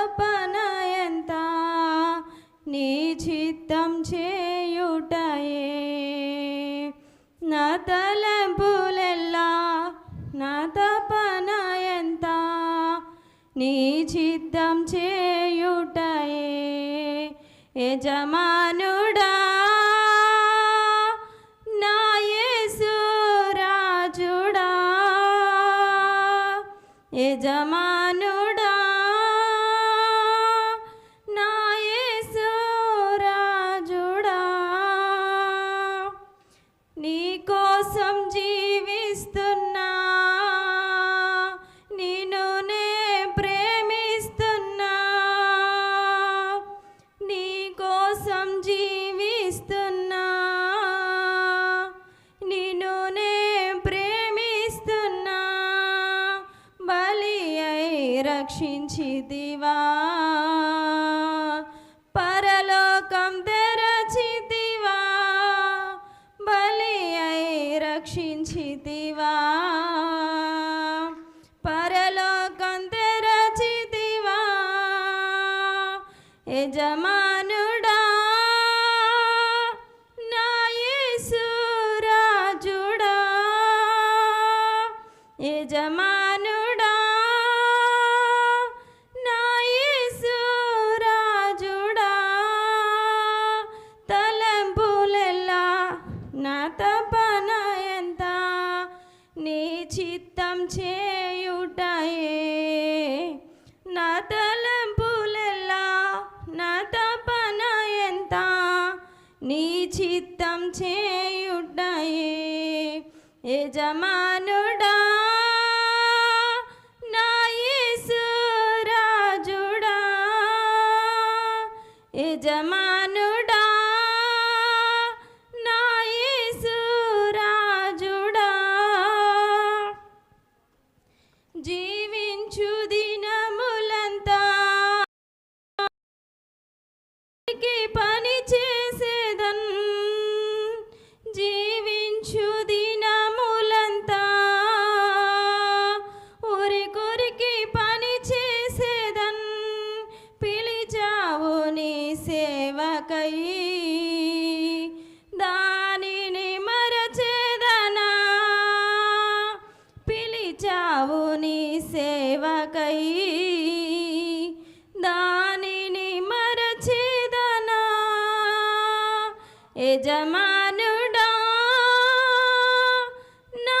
తపన ఎంత నీ చిత్తం చేయుటయే. నా తలంపులెల్లా నా తపన ఎంత నీ చిత్తం చేయుటయే. యజమానుడా యజమా రక్షించి దివా. పరలోకం తెరచి దివా. బలి అయి రక్షించి దివా. పరలోకం తెరచి దివా. యజమానుడా నా యజమా చేయుటయే. నా తలంపులెల్లా నా తపన ఎంత? నీ చిత్తం చేయుటయే. యజమానుడా నా యేసు రాజుడా. యజమానుడా కి పని చేసేదన్ జీవించు దినములంతా. ఊరి కొరికి పని చేసేదన్ పిలిచావు నీ సేవకై. దానిని మరచేదనా? పిలిచావు నీ సేవకై. యజమానుడా నా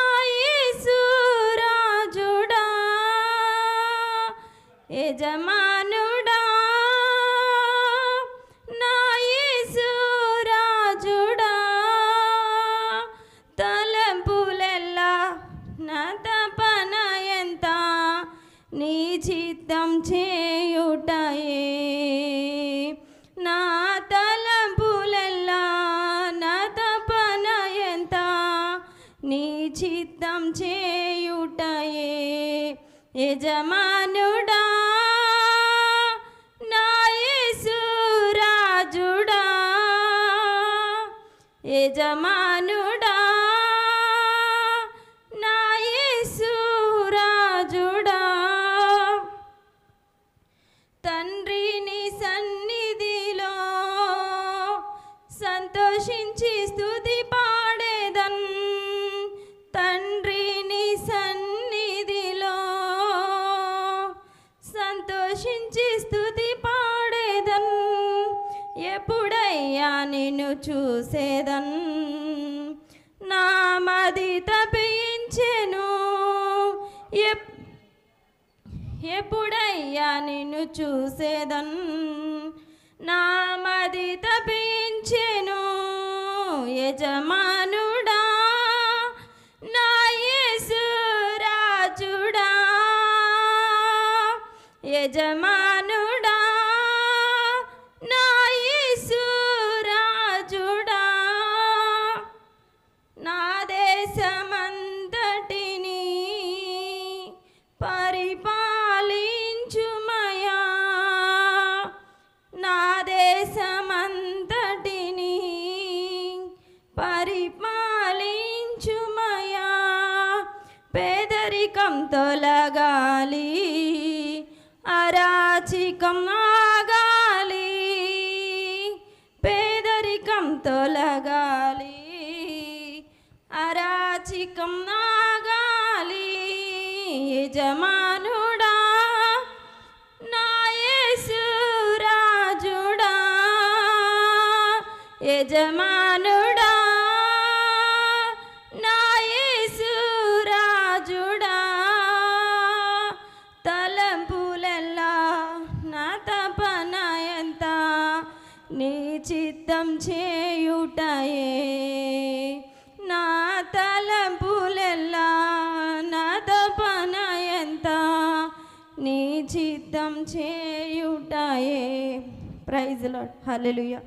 యజమానుడా నా తలంపులెల్లా నా తపన ఎంత నీ చిత్తం చేయుటయే యజమానుడా నాయసురాజుడా యజమానుడా నాయసురాజుడా తండ్రిని సన్నిధిలో సంతోషించి స్థుతి చూసేదన్. నా మది తపించెను ఎప్పుడయ్యా నిన్ను చూసేదన్? నా మది తపించెను యజమానుడా. నా యేసు రాజుడా యజమా అరాచికం ఆగాలి పేదరికం తొలగాలి. అరాచికం నాగాలి యజమా నీ చిత్తం చేయుటయే. నా తలంపులెల్లా నా తపన ఎంత? నీ చిత్తం చేయుటయే. ప్రైజ్ లాడ్ హల్లెలూయా